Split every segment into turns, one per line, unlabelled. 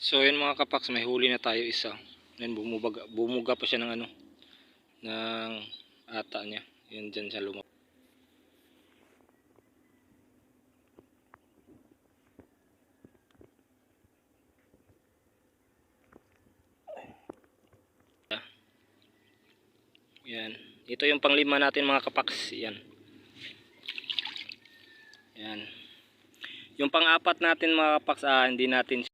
So yun mga kapaks, may huli na tayo isa. Yan bumubaga, bumuga pa siya ng ano ng ata niya. Yun dyan siya lumab. Yan. Ito yung panglima natin mga kapaks. Yan. Yan. Yung pang-apat natin mga kapaks, ah, hindi natin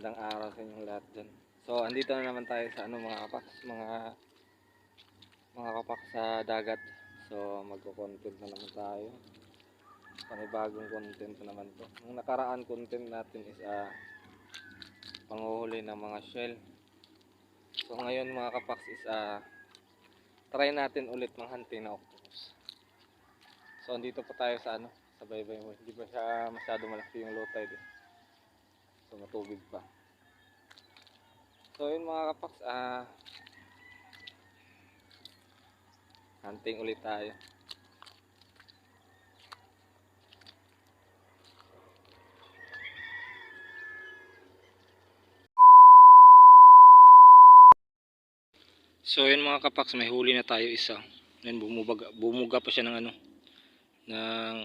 magandang araw sa inyong lahat dyan. So andito na naman tayo sa ano mga kapaks, mga mga kapaks sa dagat. So magko-content na naman tayo. Panibagong content na naman to. Ang nakaraan content natin is ah, panguhuli ng mga shell. So ngayon mga kapaks is ah, try natin ulit manghunting na octopus. So andito pa tayo sa ano, sa baybay mo. Hindi pa siya masyado malaki yung low tide. Eh. So matubig pa. So yun mga kapaks, ah hunting ulit tayo. So yun mga kapaks, may huli na tayo isa. Yan bumubaga, bumuga pa siya ng ano ng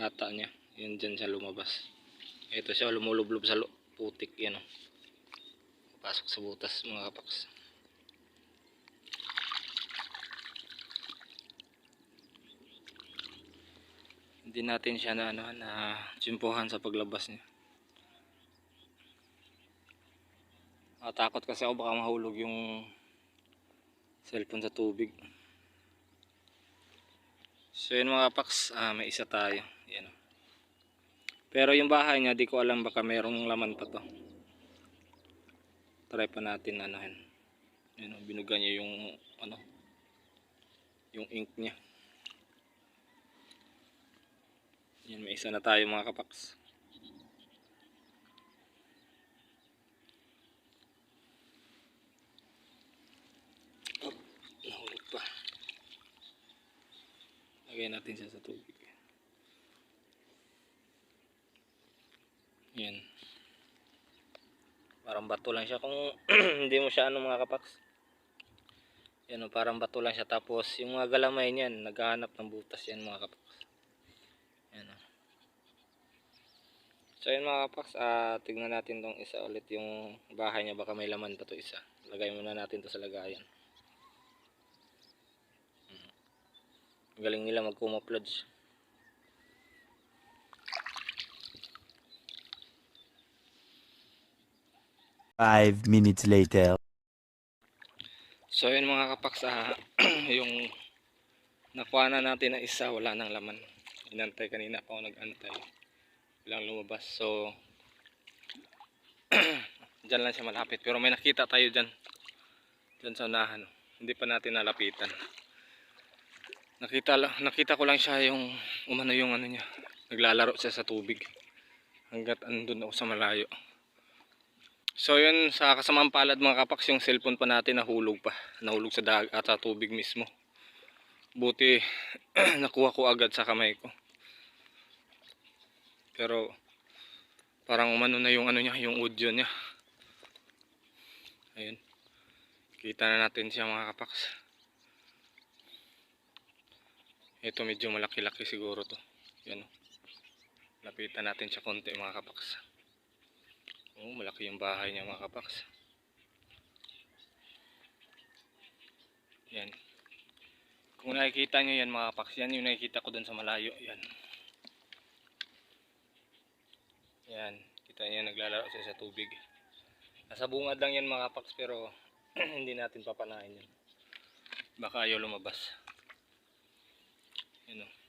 ata niya. Yan dyan siya lumabas. Ito siya lumulublob sa lo- putik yan oh. Pasok sa butas mga kapaks. Hindi natin siya na ano na tsimpuhan sa paglabas niya. Nakatakot kasi ako baka mahulog yung cellphone sa tubig. So yun mga paks, ah, may isa tayo. Yan. oh. Pero yung bahay niya, di ko alam baka merong laman pa to. Try pa natin ano. Yan, oh, binuga niya yung ano, yung ink niya. Yan, may isa na tayo mga kapaks. Oh, nahulog pa. Lagay natin siya sa tubig. Yan. Parang bato lang siya kung hindi mo siya ano mga kapaks. Yan o, parang bato lang siya. Tapos yung mga galamay niyan, naghahanap ng butas yan mga kapaks. Yan o. So yun mga kapaks, ah, tignan natin tong isa ulit yung bahay niya. Baka may laman pa to isa. Lagay muna natin to sa lagayan. Ang Galing nila mag-camouflage.
Five minutes later.
So yun mga kapaks, ah, yung nakuha na natin na isa, wala nang laman. Inantay kanina pa ako nag-antay. Walang lumabas. So, dyan lang siya malapit. Pero may nakita tayo dyan. Dyan sa unahan. Hindi pa natin nalapitan. Nakita, nakita ko lang siya yung umano yung ano niya. Naglalaro siya sa tubig. Hanggat andun ako sa malayo. So yun sa kasamang palad mga kapaks yung cellphone pa natin nahulog pa. Nahulog sa dag at sa tubig mismo. Buti nakuha ko agad sa kamay ko. Pero parang umano na yung ano niya, yung audio niya. Ayun. Kita na natin siya mga kapaks. Ito medyo malaki-laki siguro to. Yan. Lapitan natin siya konti mga kapaks. Oh, malaki yung bahay niya mga kapaks. Yan. Kung nakikita nyo yan mga kapaks, yan yung nakikita ko dun sa malayo. Yan. Yan. Kita niya naglalaro siya sa tubig. Nasa bungad lang yan mga kapaks pero hindi natin papanain yan. Baka ayaw lumabas. Yan o.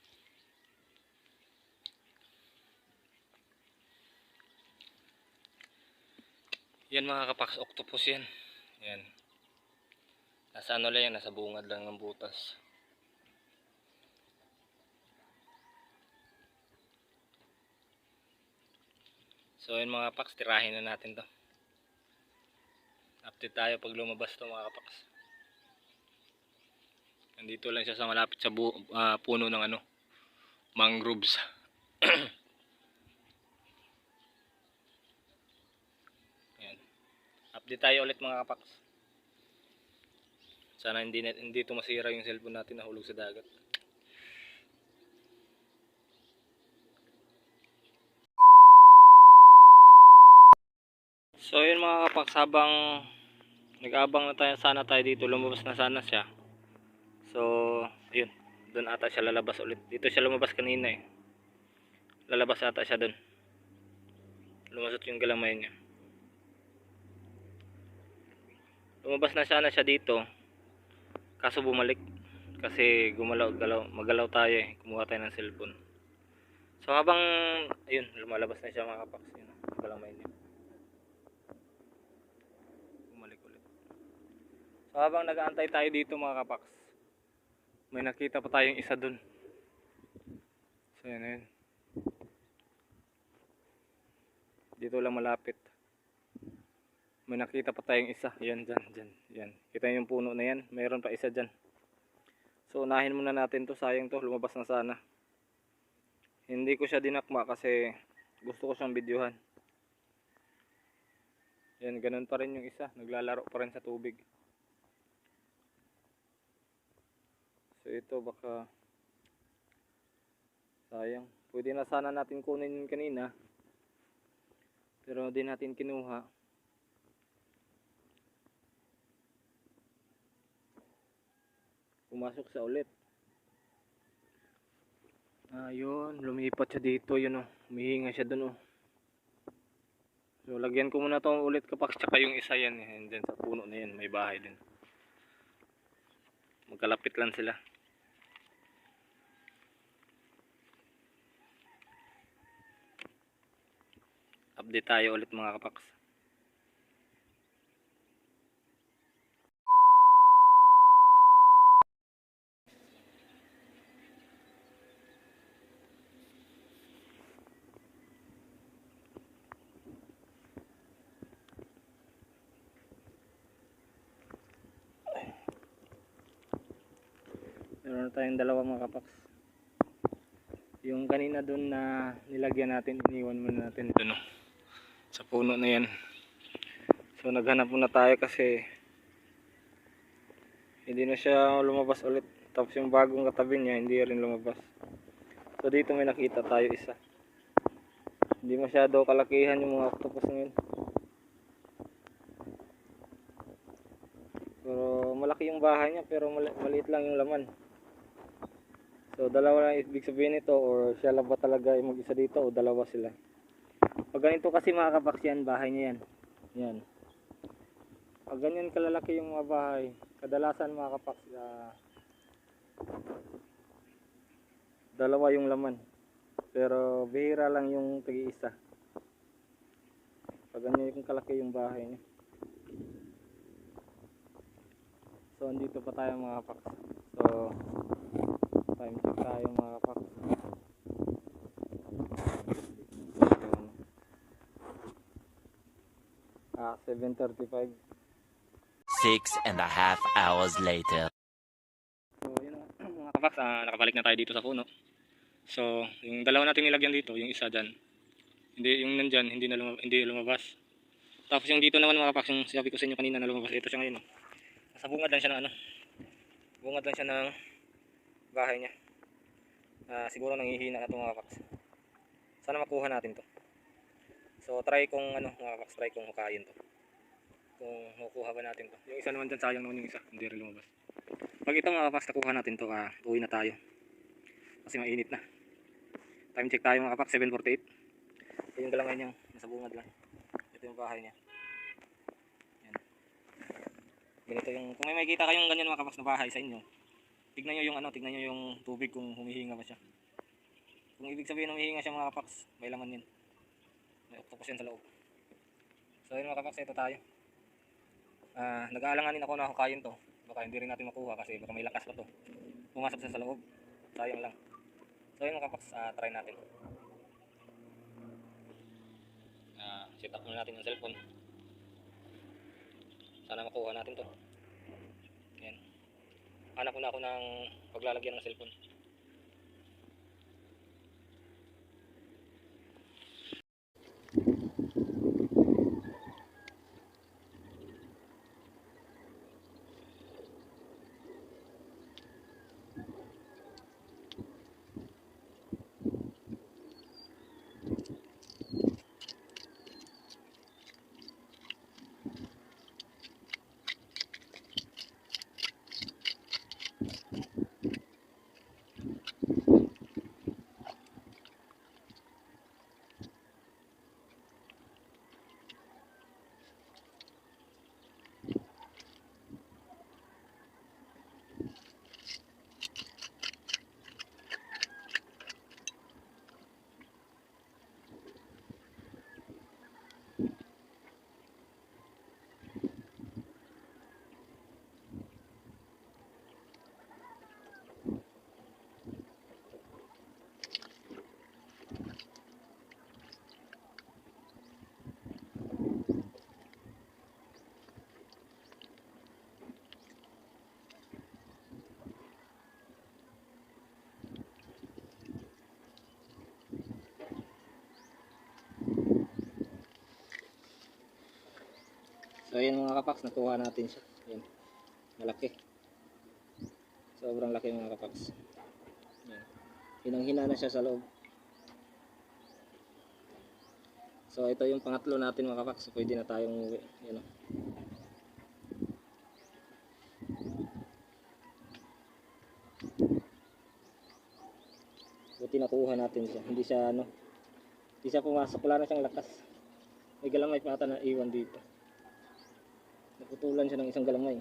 Yan mga kapaks, octopus yan. Yan. Nasa ano lang yan, nasa bungad lang ng butas. So yun mga kapaks, tirahin na natin to. Update tayo pag lumabas to mga kapaks. Nandito lang siya sa malapit sa uh, puno ng ano, mangroves. Update tayo ulit mga kapax. Sana hindi na, hindi to masira yung cellphone natin nahulog sa dagat. So yun mga kapaks habang nag-abang na tayo sana tayo dito lumabas na sana siya. So yun doon ata siya lalabas ulit. Dito siya lumabas kanina eh. Lalabas ata siya doon. Lumasot yung galamay niya. Lumabas na sana siya dito. Kaso bumalik kasi gumalaw galaw magalaw tayo eh. Kumuha tayo ng cellphone. So habang ayun lumalabas na siya mga kapaks yun. Galamay niya. bumalik ulit. So habang nag-aantay tayo dito mga kapaks, may nakita pa tayong isa dun. So na yun. Dito lang malapit. May nakita pa tayong isa. Yan dyan, dyan. Yan. Kita yung puno na yan. Mayroon pa isa dyan. So unahin muna natin to. Sayang to. Lumabas na sana. Hindi ko siya dinakma kasi gusto ko siyang videohan. Yan, ganun pa rin yung isa. Naglalaro pa rin sa tubig. So ito baka sayang. Pwede na sana natin kunin kanina. Pero di natin kinuha. Pumasok sa ulit. Ayun, lumipat siya dito, yun oh. Humihinga siya dun oh. So lagyan ko muna to ulit kapag tsaka yung isa yan eh. And then sa puno na yan may bahay din. Magkalapit lang sila. Update tayo ulit mga kapaks. Meron na tayong dalawa mga kapaks. Yung kanina doon na nilagyan natin, iniwan muna natin no. Sa puno na yan. So naghanap muna tayo kasi hindi na siya lumabas ulit. Tapos yung bagong katabi niya, hindi rin lumabas. So dito may nakita tayo isa. Hindi masyado kalakihan yung mga octopus ngayon. Pero malaki yung bahay niya pero mali- maliit lang yung laman. So dalawa lang ibig sabihin nito or siya lang ba talaga yung mag-isa dito o dalawa sila. Pag ganito kasi mga kapaks yan, bahay niya yan. Yan. Pag ganyan kalalaki yung mga bahay, kadalasan mga kapaks, ah, dalawa yung laman. Pero bihira lang yung tagi-isa. Pag ganyan yung kalaki yung bahay niya. So andito pa tayo mga kapaks. So time check tayo mga kapaks. Ayan. Ah, 7.35.
Six and a half hours later.
So, yun mga kapaks, ah, nakabalik na tayo dito sa puno. So, yung dalawa natin nilagyan dito, yung isa dyan. Hindi, yung nandyan, hindi na lumabas, hindi lumabas. Tapos yung dito naman mga kapaks, yung sabi ko sa inyo kanina na lumabas, ito siya ngayon. Oh. Nasa bungad lang siya ng ano. Bungad lang siya ng bahay niya. Ah, siguro nangihina na ito mga kapaks. Sana makuha natin to. So, try kong ano, mga kapaks, try kong hukayin to. Kung makukuha ba natin to. Yung isa naman dyan, sayang naman yung isa, hindi rin lumabas. Pag ito mga kapaks nakuha natin to, ah, uwi na tayo. Kasi mainit na. Time check tayo mga kapaks, 7.48. Ito yung galangay niya, nasa bungad lang. Ito yung bahay niya. Ganito yung, kung may makikita kayong ganyan mga kapaks na bahay sa inyo, tignan nyo yung ano, tignan nyo yung tubig kung humihinga ba siya. Kung ibig sabihin humihinga siya mga kapaks, may laman yan. May octopus yan sa loob. So yun mga kapaks, ito tayo. Ah, nag-aalanganin ako na hukayin to. Baka hindi rin natin makuha kasi baka may lakas pa to. Pumasok siya sa loob. Sayang lang. So yun mga kapaks, ah, try natin. set up muna natin yung cellphone. Sana makuha natin to. Hanap muna ako ng paglalagyan ng cellphone. So ayan mga kapaks, nakuha natin siya. Ayan. Malaki. Sobrang laki mga kapaks. Ayan. Hinang-hina na siya sa loob. So ito yung pangatlo natin mga kapaks. So, pwede na tayong umuwi. Ayan o. Buti nakuha natin siya. Hindi siya ano. Hindi siya pumasok. Wala na siyang lakas. May galamay pa ata na iwan dito. Naputulan siya ng isang galamay.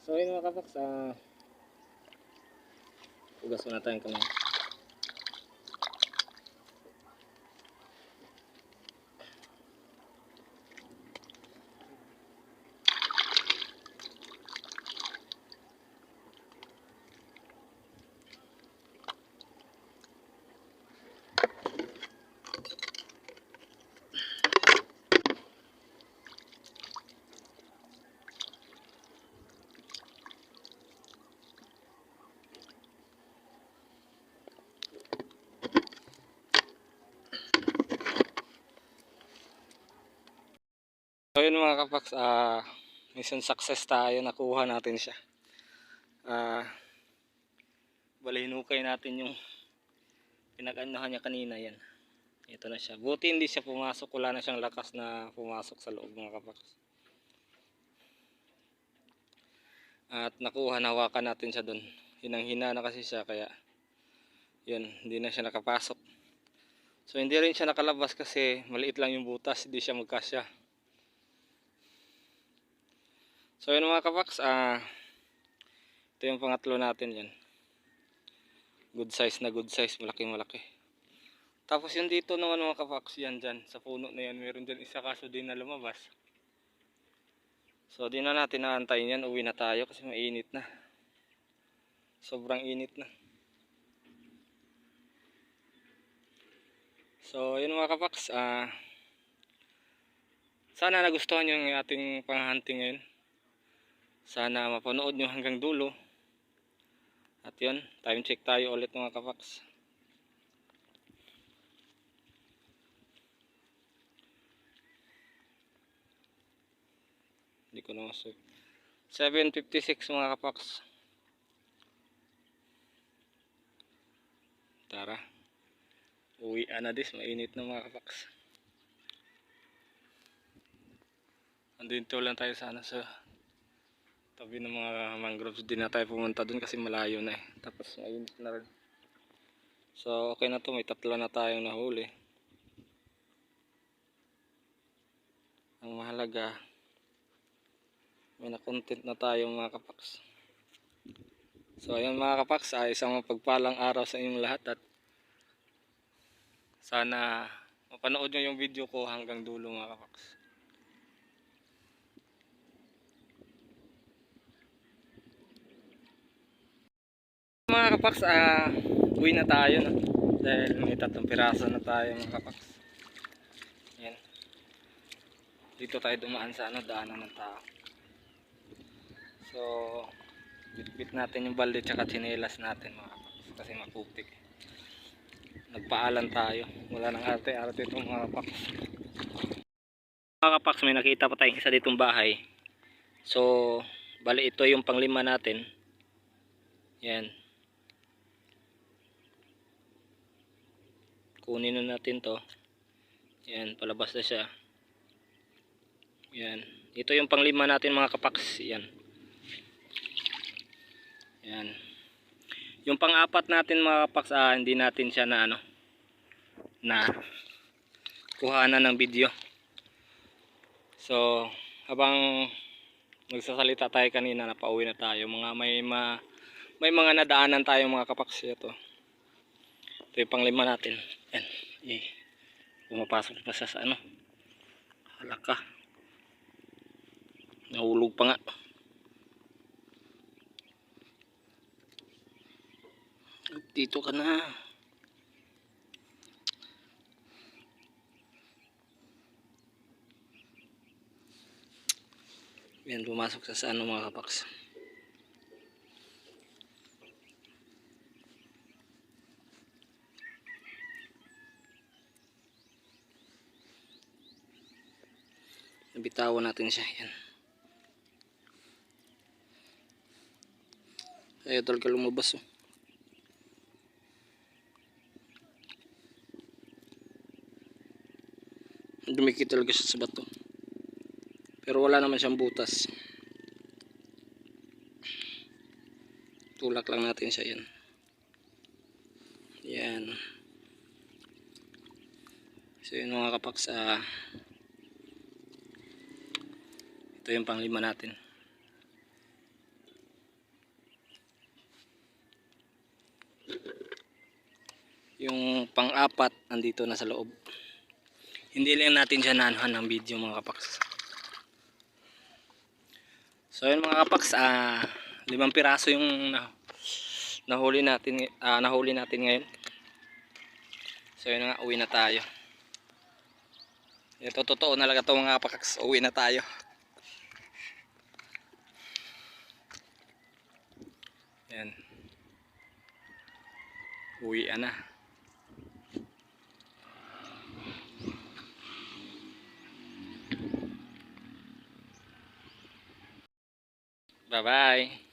So yun mga kapaks, ah, ugas muna tayong kamay. So yun mga kapaks, ah, mission success tayo, nakuha natin siya. Ah, bali hinukay natin yung pinag-anuhan niya kanina yan. Ito na siya. Buti hindi siya pumasok, wala na siyang lakas na pumasok sa loob mga kapaks. At nakuha, nahawakan natin siya doon. Hinang-hina na kasi siya kaya yun, hindi na siya nakapasok. So hindi rin siya nakalabas kasi maliit lang yung butas, hindi siya magkasya. So yun mga kapaks, ah ito yung pangatlo natin yan. Good size na good size, malaki malaki. Tapos yung dito naman mga kapaks, yan dyan, sa puno na yan, meron dyan isa kaso din na lumabas. So di na natin naantayin yan, uwi na tayo kasi mainit na. Sobrang init na. So yun mga kapaks, ah sana nagustuhan yung ating panghunting ngayon. Sana mapanood nyo hanggang dulo. At yun, time check tayo ulit mga kapaks. Hindi ko na masuk. 7.56 mga kapaks. Tara. Uwi na dis, mainit na mga kapaks. Andito lang tayo sana sa tabi ng mga mangroves din na tayo pumunta dun kasi malayo na eh. Tapos mainit na rin. So okay na to. May tatlo na tayong nahuli. Ang mahalaga may na content na tayo mga kapaks. So ayun mga kapaks ay isang mapagpalang araw sa inyong lahat at sana mapanood nyo yung video ko hanggang dulo mga kapaks mga kapaks, ah, uwi na tayo no? dahil may tatlong piraso na tayo mga kapaks. Yan dito tayo dumaan sa ano daanan ng tao. So bitbit natin yung balde tsaka tsinelas natin mga kapaks kasi maputik. Nagpaalan tayo. Wala nang arte arte itong mga kapaks. Mga kapaks may nakita pa tayong isa ditong bahay. So bali ito yung panglima natin. Yan kunin na natin to. Yan palabas na siya. Yan. Ito yung panglima natin mga kapaks. Yan. Yan. Yung pang-apat natin mga kapaks ah, hindi natin siya na ano na kuhanan ng video. So habang nagsasalita tayo kanina na pauwi na tayo. Mga may ma, may mga nadaanan tayo mga kapaks. Ito. Ito yung panglima natin yan. Eh, pumapasok pa siya sa ano? Halaka. Nahulog pa nga. Dito ka na. Yan pumasok sa ano mga kapaks bitawan natin siya yan. Ayaw talaga lumabas oh. dumikit talaga siya sa bato. Pero wala naman siyang butas. Tulak lang natin siya yan. Yan. So yun mga kapaks ah, ito yung panglima natin. Yung pang-apat andito na sa loob. Hindi lang natin siya nanuhan ng video mga kapaks. So yun mga kapaks ah, limang piraso yung na, nahuli natin ah, nahuli natin ngayon. So yun nga uwi na tayo. Ito totoo talaga to mga kapaks. Uwi na tayo yan uwi na Bye bye.